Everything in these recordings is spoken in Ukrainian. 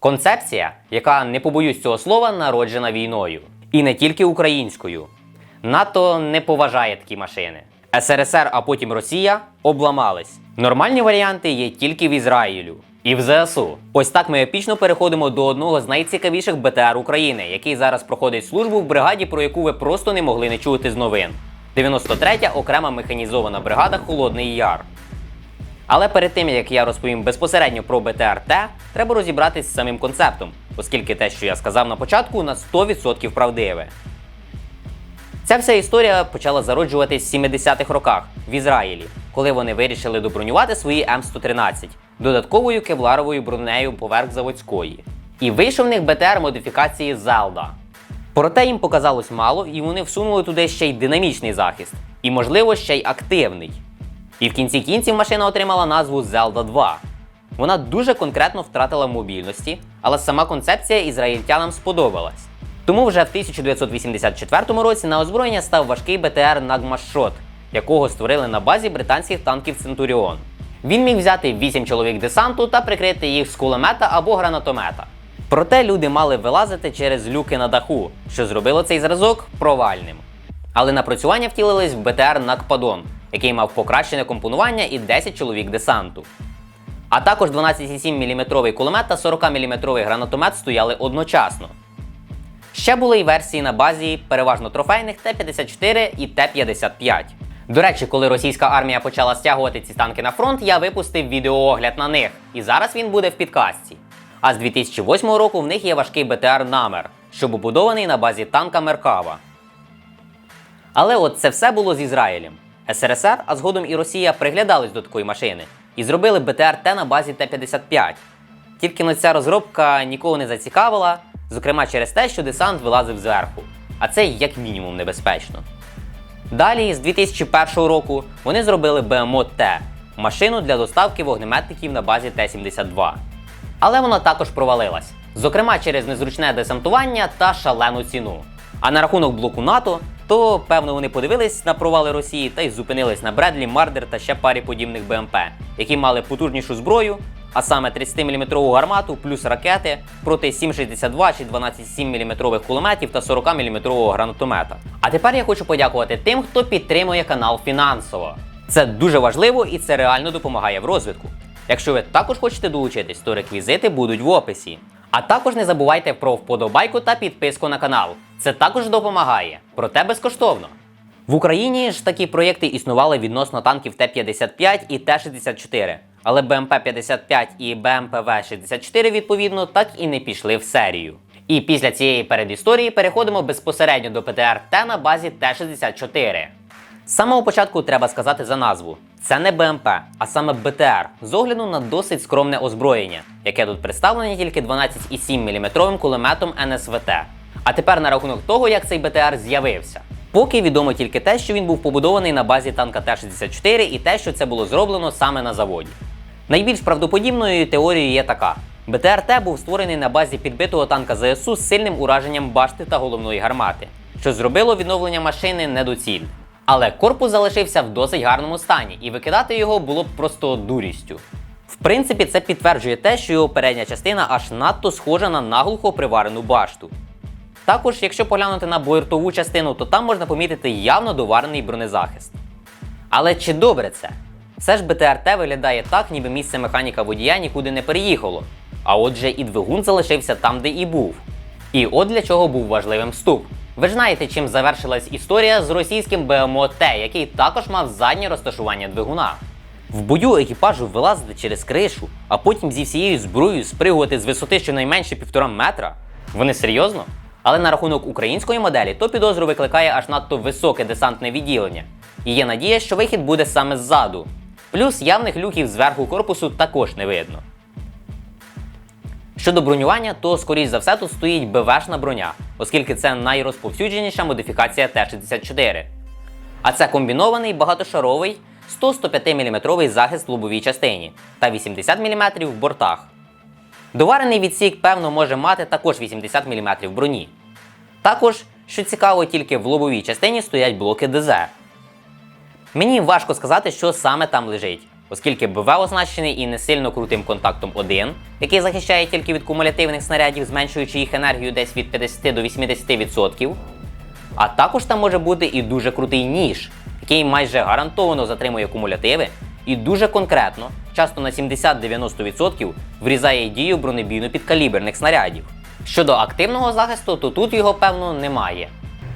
Концепція, яка не побоюсь цього слова, народжена війною. І не тільки українською. НАТО не поважає такі машини. СРСР, а потім Росія обламались. Нормальні варіанти є тільки в Ізраїлю і в ЗСУ. Ось так ми епічно переходимо до одного з найцікавіших БТР України, який зараз проходить службу в бригаді, про яку ви просто не могли не чути з новин. 93-я окрема механізована бригада Холодний Яр. Але перед тим як я розповім безпосередньо про БТР-Т, треба розібратись з самим концептом, оскільки те, що я сказав на початку, на 100% правдиве. Ця вся історія почала зароджуватись в 70-х роках в Ізраїлі, коли вони вирішили добронювати свої М113 додатковою кевларовою бронею поверх заводської. І вийшов в них БТР модифікації Zelda. Проте їм показалось мало, і вони всунули туди ще й динамічний захист, і, можливо, ще й активний. І в кінці кінців машина отримала назву Zelda 2. Вона дуже конкретно втратила мобільності, але сама концепція ізраїльтянам сподобалась. Тому вже в 1984 році на озброєння став важкий БТР Нагмашот, якого створили на базі британських танків Центуріон. Він міг взяти 8 чоловік десанту та прикрити їх з кулемета або гранатомета. Проте люди мали вилазити через люки на даху, що зробило цей зразок провальним. Але напрацювання втілились в БТР Накпадон, який мав покращене компонування і 10 чоловік десанту. А також 12,7 мм кулемет та 40 мм гранатомет стояли одночасно. Ще були й версії на базі переважно трофейних Т-54 і Т-55. До речі, коли російська армія почала стягувати ці танки на фронт, я випустив відеоогляд на них, і зараз він буде в підкасті. А з 2008 року в них є важкий БТР Намер, що побудований на базі танка Меркава. Але от це все було з Ізраїлем. СРСР, а згодом і Росія приглядались до такої машини і зробили БТР-Т на базі Т-55. Тільки на ця розробка нікого не зацікавила, зокрема через те, що десант вилазив зверху, а це як мінімум небезпечно. Далі, з 2001 року, вони зробили БМО-Т машину для доставки вогнеметників на базі Т-72. Але вона також провалилась, зокрема через незручне десантування та шалену ціну. А на рахунок блоку НАТО, то певно вони подивились на провали Росії та й зупинились на Бредлі, Мардер та ще парі подібних БМП, які мали потужнішу зброю, а саме 30-мм гармату плюс ракети проти 7,62 чи 12,7 мм кулеметів та 40 мм гранатомета. А тепер я хочу подякувати тим, хто підтримує канал фінансово. Це дуже важливо і це реально допомагає в розвитку. Якщо ви також хочете долучитись, то реквізити будуть в описі. А також не забувайте про вподобайку та підписку на канал. Це також допомагає, проте безкоштовно. В Україні ж такі проєкти існували відносно танків Т-55 і Т-64, але БМП-55 і БМПВ-64 відповідно так і не пішли в серію. І після цієї передісторії переходимо безпосередньо до ПТР Т на базі Т-64. З самого початку треба сказати за назву. Це не БМП, а саме БТР, з огляду на досить скромне озброєння, яке тут представлене тільки 12,7 мм кулеметом НСВТ. А тепер на рахунок того, як цей БТР з'явився. Поки відомо тільки те, що він був побудований на базі танка Т-64 і те, що це було зроблено саме на заводі. Найбільш правдоподібною теорією є така: БТР-Т був створений на базі підбитого танка ЗСУ з сильним ураженням башти та головної гармати, що зробило відновлення машини недоцільним. Але корпус залишився в досить гарному стані, і викидати його було б просто дурістю. В принципі, це підтверджує те, що його передня частина аж надто схожа на наглухо приварену башту. Також, якщо поглянути на бортову частину, то там можна помітити явно доварений бронезахист. Але чи добре це? Все ж БТРТ виглядає так, ніби місце механіка водія нікуди не переїхало. А отже, і двигун залишився там, де і був. І от для чого був важливим вступ. Ви ж знаєте, чим завершилась історія з російським БМО Т, який також мав заднє розташування двигуна. В бою екіпажу вилазити через кришу, а потім зі всією зброєю спригувати з висоти щонайменше півтора метра. Вони серйозно? Але на рахунок української моделі, то підозру викликає аж надто високе десантне відділення. І є надія, що вихід буде саме ззаду. Плюс явних люків зверху корпусу також не видно. Щодо бронювання, то скоріш за все тут стоїть БВшна броня, оскільки це найрозповсюдженіша модифікація Т-64. А це комбінований багатошаровий 100-105 мм захист в лобовій частині та 80 мм в бортах. Доварений відсік, певно, може мати також 80 мм броні. Також, що цікаво, тільки в лобовій частині стоять блоки ДЗ. Мені важко сказати, що саме там лежить. Оскільки БВ оснащений і не сильно крутим контактом 1, який захищає тільки від кумулятивних снарядів, зменшуючи їх енергію десь від 50 до 80%. А також там може бути і дуже крутий ніж, який майже гарантовано затримує кумулятиви і дуже конкретно, часто на 70-90% врізає дію бронебійно-підкаліберних снарядів. Щодо активного захисту, то тут його певно немає.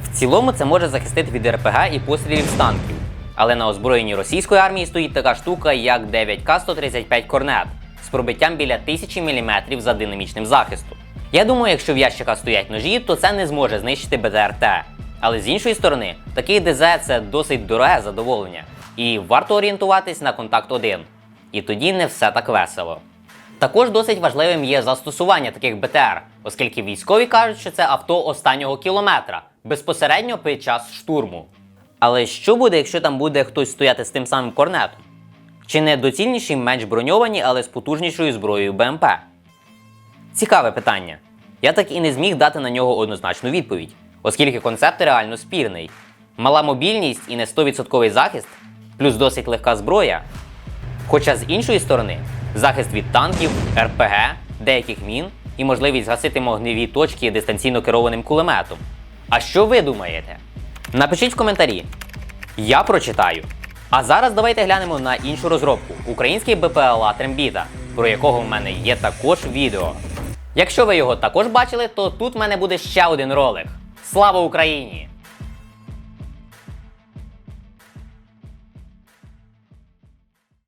В цілому це може захистити від РПГ і пострілів з танків. Але на озброєнні російської армії стоїть така штука, як 9К-135 корнет з пробиттям біля 1000 мм за динамічним захистом. Я думаю, якщо в ящиках стоять ножі, то це не зможе знищити БТРТ. Але з іншої сторони, такий ДЗ це досить дороге задоволення, і варто орієнтуватись на контакт 1. І тоді не все так весело. Також досить важливим є застосування таких БТР, оскільки військові кажуть, що це авто останнього кілометра безпосередньо під час штурму. Але що буде, якщо там буде хтось стояти з тим самим корнетом? Чи не доцільніші менш броньовані, але з потужнішою зброєю БМП? Цікаве питання. Я так і не зміг дати на нього однозначну відповідь, оскільки концепт реально спірний. Мала мобільність і не 100% захист, плюс досить легка зброя. Хоча з іншої сторони, захист від танків, РПГ, деяких мін і можливість гасити могневі точки дистанційно керованим кулеметом. А що ви думаєте? Напишіть в коментарі. Я прочитаю. А зараз давайте глянемо на іншу розробку український БПЛА Трембіта, про якого в мене є також відео. Якщо ви його також бачили, то тут в мене буде ще один ролик. Слава Україні!